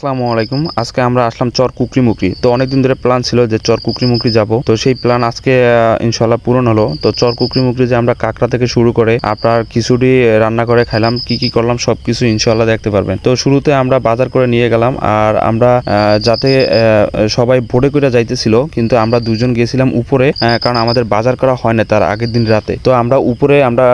আসসালামু আলাইকুম। আজকে আমরা আসলাম চর কুকরি মুকরি। তো অনেকদিন ধরে প্ল্যান ছিল যে চর কুকরি মুকরি যাব। তো সেই প্ল্যান আজকে ইনশাল্লাহ পূরণ হলো। তো চর কুকরি মুকরি যে আমরা কাঁকড়া থেকে শুরু করে আপনার খিচুড়ি রান্না করে খাইলাম, কি কি করলাম সবকিছু ইনশাল্লাহ দেখতে পারবেন। তো শুরুতে আমরা বাজার করে নিয়ে গেলাম আর আমরা যাতে সবাই ভোরে করে যাইতেছিল, কিন্তু আমরা দুজন গিয়েছিলাম উপরে কারণ আমাদের বাজার করা হয় না তার আগের দিন রাতে। তো আমরা উপরে আমরা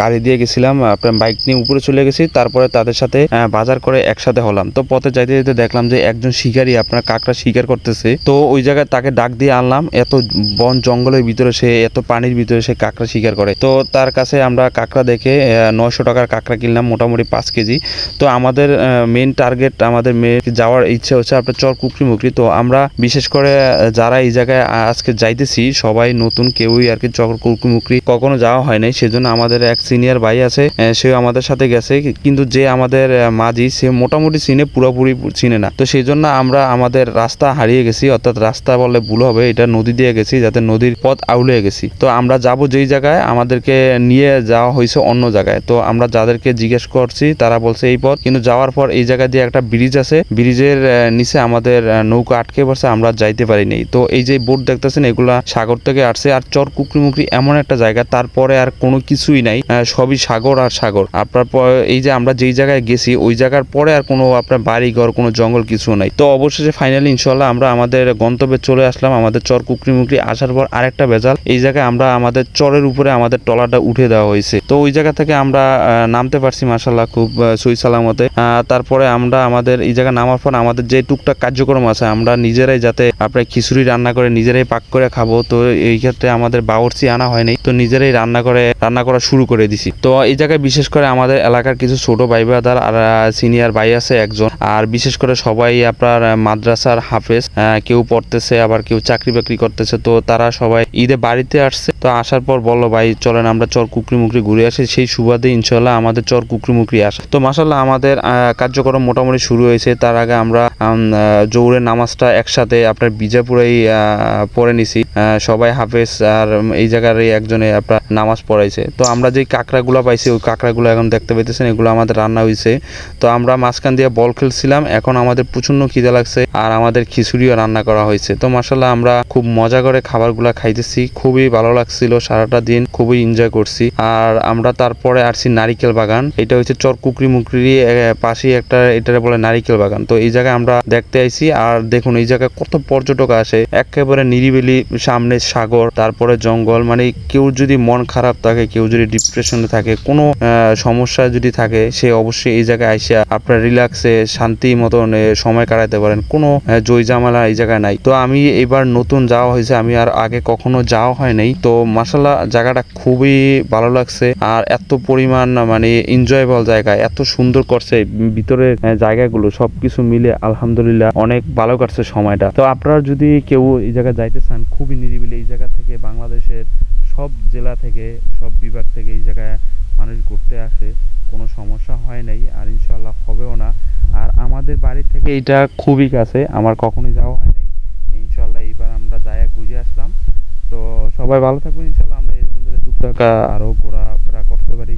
গাড়ি দিয়ে গেছিলাম, আপনার বাইক নিয়ে উপরে চলে গেছি, তারপরে তাদের সাথে বাজার করে একসাথে হলাম। তো পথে যাইতে যেতে দেখলাম যে একজন শিকারী, আপনার কাঁকড়া শিকার করতেছে। তো ওই জায়গায় তাকে ডাক দিয়ে আনলাম। এত বন জঙ্গলের ভিতরে সে, এত পানির ভিতরে সে কাঁকড়া শিকার করে। তো তার কাছে আমরা কাঁকড়া দেখে নয়শো টাকার কাঁকড়া কিনলাম, মোটামুটি পাঁচ কেজি। তো আমাদের মেন টার্গেট আমাদের মেয়ে যাওয়ার ইচ্ছে হচ্ছে আপনার চর, কুকরি, মুকরি। তো আমরা বিশেষ করে যারা এই জায়গায় আজকে যাইতেছি, সবাই নতুন, কেউই আর কি চর, কুকরি, মুকরি কখনো যাওয়া হয় নাই। সেজন্য আমাদের এক সিনিয়র ভাই আছে সেও আমাদের সাথে গেছে। কিন্তু যে আমাদের মাঝি, সে মোটামুটি সিনে পুরোপুরি চিনে না। তো সেই জন্য আমরা আমাদের রাস্তা হারিয়ে গেছি, অর্থাৎ রাস্তা বললে ভুল হবে, এটা নদী দিয়ে গেছি যাতে নদীর পথ আউলে গেছি। তো আমরা যাব যেই জায়গায়, আমাদেরকে নিয়ে যাওয়া হয়েছে অন্য জায়গায়। তো আমরা যাদেরকে জিজ্ঞেস করছি, তারা বলছে এই পথ। কিন্তু যাওয়ার পর এই জায়গা দিয়ে একটা ব্রিজ আছে। ব্রিজের নিচে আমাদের নৌকা আটকে পড়ছে, আমরা যাইতে পারিনি। তো এই যে বোট দেখতেছেন, এগুলা সাগর থেকে আসছে। আর চর কুকরিমুকরি এমন একটা জায়গা, তারপরে আর কোনো কিছুই নাই। সবই সাগর আর সাগর। আপনার এই যে আমরা যেই জায়গায় গেছি, ওই জায়গার পরে আর কোনো আপনার বাড়ি ঘর, কোনো জঙ্গল কিছু নাই। তো অবশেষে ফাইনালি ইনশাল্লাহ আমরা আমাদের গন্তব্যে চলে আসলাম, আমাদের চর কুকরি মুকরি আসার পর আরেকটা ভেজাল। এই জায়গায় আমরা আমাদের চরের উপরে আমাদের টলাটা উঠে দেওয়া হয়েছে। তো ওই জায়গা থেকে আমরা নামতে পারছি মাসাল্লাহ খুব সই সালামতে। তারপরে আমরা আমাদের এই জায়গায় নামার পর আমাদের যে টুকটাক কার্যক্রম আছে, আমরা নিজেরাই যাতে আপনার খিচুড়ি রান্না করে নিজেরাই পাক করে খাব। তো এই ক্ষেত্রে আমাদের বাবরচি আনা হয়নি, তো নিজেরাই রান্না করে, রান্না করা শুরু করে দিছি। তো এই জায়গায় বিশেষ করে আমাদের এলাকার কিছু ছোট ভাই আর সিনিয়র ভাই আছে একজন। আর বিশেষ করে সবাই আপনার মাদ্রাসার হাফেজ কেউ পড়তেছে, আবার কেউ চাকরি বাকরি করতেছে, তো তারা সবাই ঈদে বাড়িতে আসছে। তো আসার পর বলল, ভাই, চলেন আমরা চর কুকরি মুকরি ঘুরে আসি। সেই সুবাদে ইনশাল্লাহ আমাদের চর কুকরি মুকরি আসে। তো মাসাল্লাহ আমাদের কার্যক্রম মোটামুটি শুরু হয়েছে। তার আগে আমরা জোহরের নামাজটা একসাথে আপনার বিজাপুরেই পড়ে নিছি। সবাই হাফেজ আর এই জায়গার একজনে আপনার নামাজ পড়াইছে। তো আমরা যেই কাঁকড়াগুলো পাইছি, ওই কাঁকড়াগুলো এখন দেখতে পাইতেছেন, এগুলো আমাদের রান্না হয়েছে তো আমরা মাঝখান দিয়ে বল খেলছিলাম, এখন আমাদের প্রচণ্ড খিদে লাগছে আর আমাদের খিচুড়িও রান্না করা হয়েছে। তো মাসাল্লাহ আমরা খুব মজা করে খাবারগুলো খাইতেছি, খুবই ভালো লাগছিল সারাটা দিন খুবই এনজয় করছি। আর আমরা তারপরে আসছি নারিকেল বাগান। এটা হচ্ছে চর কুকরি মুকরি পাশেই একটা, এটারে বলে নারিকেল বাগান। তো এই জায়গায় আমরা দেখতে আইছি, আর দেখুন এই জায়গায় কত পর্যটক আসে। একেবারে নিরিবিলি, সামনে সাগর, তারপরে জঙ্গল। মানে কেউ যদি মন খারাপ থাকে, কেউ যদি ডিপ্রেশনে থাকে, কোনো সমস্যা যদি থাকে, সে অবশ্যই এই জায়গায় আইসা আপনার রিল্যাক্সে শান্তি মতন সময় কাটাতে পারেন। কোনো জয় জামালা এই জায়গায় নাই। তো আমি এবার নতুন যাওয়া হয়েছে। আমি আর আগে কখনো যাওয়া হয় নাই। তো মাসাল্লাহ জায়গাটা খুবই ভালো লাগছে। আর এত পরিমাণ মানে এনজয়েবল জায়গা, এত সুন্দর করছে। ভিতরে জায়গাগুলো সবকিছু মিলে আলহামদুলিল্লাহ অনেক ভালো কাটছে সময়টা। তো আপনারা যদি কেউ এই জায়গায় যাইতে চান, খুবই নিরিবিলি এই জায়গা থেকে বাংলাদেশের সব জেলা থেকে, সব বিভাগ থেকে এই জায়গায় মানুষ ঘুরতে আসে, কোনো সমস্যা হয় নাই, আর ইনশাল্লাহ হবেও না। আর আমাদের বাড়ি থেকে এটা খুবই কাছে, আমার কখনোই যাওয়া হয় সবাই ভালো থাকবেন ইনশাল্লাহ আমরা এরকম যদি টুকটাক আরও ঘোরাফেরা করতে পারি